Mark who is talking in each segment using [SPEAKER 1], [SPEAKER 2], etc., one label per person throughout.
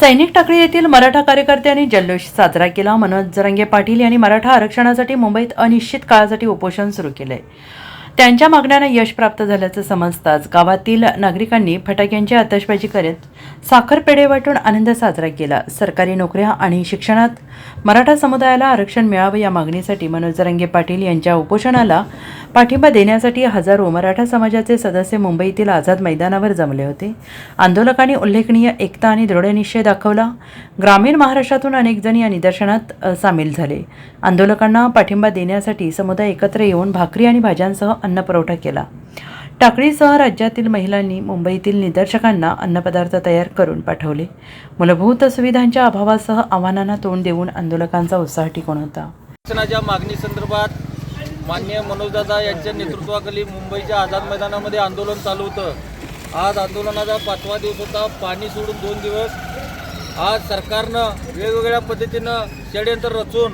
[SPEAKER 1] सैनिक टाकळी येथील मराठा कार्यकर्त्यांनी जल्लोष साजरा केला. मनोज जरंगे पाटील यांनी मराठा आरक्षणासाठी मुंबईत अनिश्चित काळासाठी उपोषण सुरू केले. त्यांच्या मागण्यांना यश प्राप्त झाल्याचं समजताच गावातील नागरिकांनी फटाक्यांची आतषबाजी करत साखर पेढे वाटून आनंद साजरा केला. सरकारी नोकऱ्या आणि शिक्षणात मराठा समुदायाला आरक्षण मिळावं या मागणीसाठी मनोज रंगे पाटील यांच्या उपोषणाला पाठिंबा देण्यासाठी हजारो मराठा समाजाचे सदस्य मुंबईतील आझाद मैदानावर जमले होते. आंदोलकांनी उल्लेखनीय एकता आणि दृढनिश्चय दाखवला. ग्रामीण महाराष्ट्रातून अनेक जण या निदर्शनात सामील झाले. आंदोलकांना पाठिंबा देण्यासाठी समुदाय एकत्र येऊन भाकरी आणि भाज्यांसह अन्नपुरवठा केला. टाकळीसह राज्यातील महिलांनी मुंबईतील निदर्शकांना अन्नपदार्थ तयार करून पाठवले. मूलभूत सुविधांच्या अभावासह आव्हानांना तोंड देऊन आंदोलकांचा उत्साह टिकून होता.
[SPEAKER 2] शिक्षणाच्या मागणी संदर्भात माननीय मनोजदादा यांच्या नेतृत्वाखाली मुंबईच्या आझाद मैदानामध्ये आंदोलन चालू होतं. आज आंदोलनाचा पाचवा दिवस होता. पाणी सोडून दोन दिवस. आज सरकारनं वेगवेगळ्या पद्धतीनं षडयंत्र रचून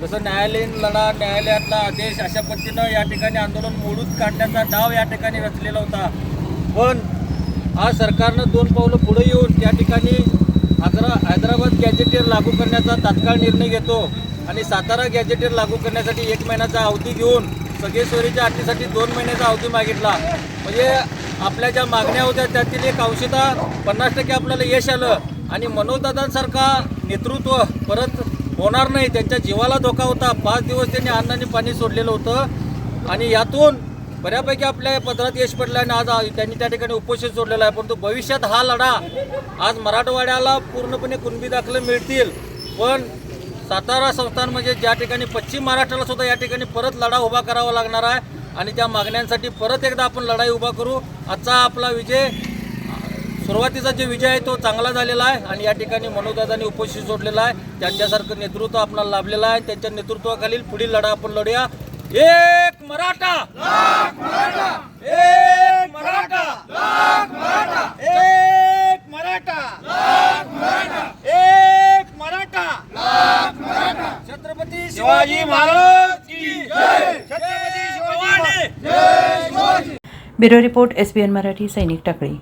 [SPEAKER 2] जसं न्यायालयीन लढा न्यायालयातला आदेश अशा पद्धतीनं या ठिकाणी आंदोलन मोडून काढण्याचा डाव या ठिकाणी रचलेला होता. पण आज सरकारनं दोन पावलं पुढे येऊन त्या ठिकाणी आग्रा हैदराबाद गॅजेटियर लागू करण्याचा तात्काळ निर्णय घेतो आणि सातारा गॅजेटियर लागू करण्यासाठी एक महिन्याचा अवधी घेऊन सगळेश्वरीच्या अटीसाठी दोन महिन्याचा अवधी मागितला. म्हणजे आपल्या ज्या मागण्या होत्या त्यातील एक अंशता पन्नास टक्के आपल्याला यश आलं आणि मनोजदादांसारखा नेतृत्व परत होणार नाही. त्यांच्या जीवाला धोका होता. पाच दिवस त्यांनी अन्न आणि पाणी सोडलेलं होतं. आणि यातून बऱ्यापैकी आपल्या पदरात यश पडलं आणि आज त्यांनी त्या ठिकाणी उपोषण सोडलेलं आहे. परंतु भविष्यात हा लढा आज मराठवाड्याला पूर्णपणे कुणबी दाखलं मिळतील. पण सातारा संस्थान म्हणजे ज्या ठिकाणी पश्चिम महाराष्ट्राला सुद्धा या ठिकाणी परत लढा उभा करावा लागणार आहे. आणि त्या मागण्यांसाठी परत एकदा आपण लढाई उभा करू. आजचा आपला विजय सुरुवातीचा जो विजय आहे तो चांगला झालेला आहे आणि या ठिकाणी मनोदादांनी उपस्थित जोडलेला आहे. त्यांच्यासारखं नेतृत्व आपल्याला लाभलेलं आहे. त्यांच्या नेतृत्वाखालील पुढील लढा आपण लढूया. एक मराठा! एक मराठा! एक मराठा! एक Maratha! Chhatrapati Shivaji Maharaj Chhatrapati Shivaji
[SPEAKER 1] bureau report S B N Marathi सैनिक टाकळी.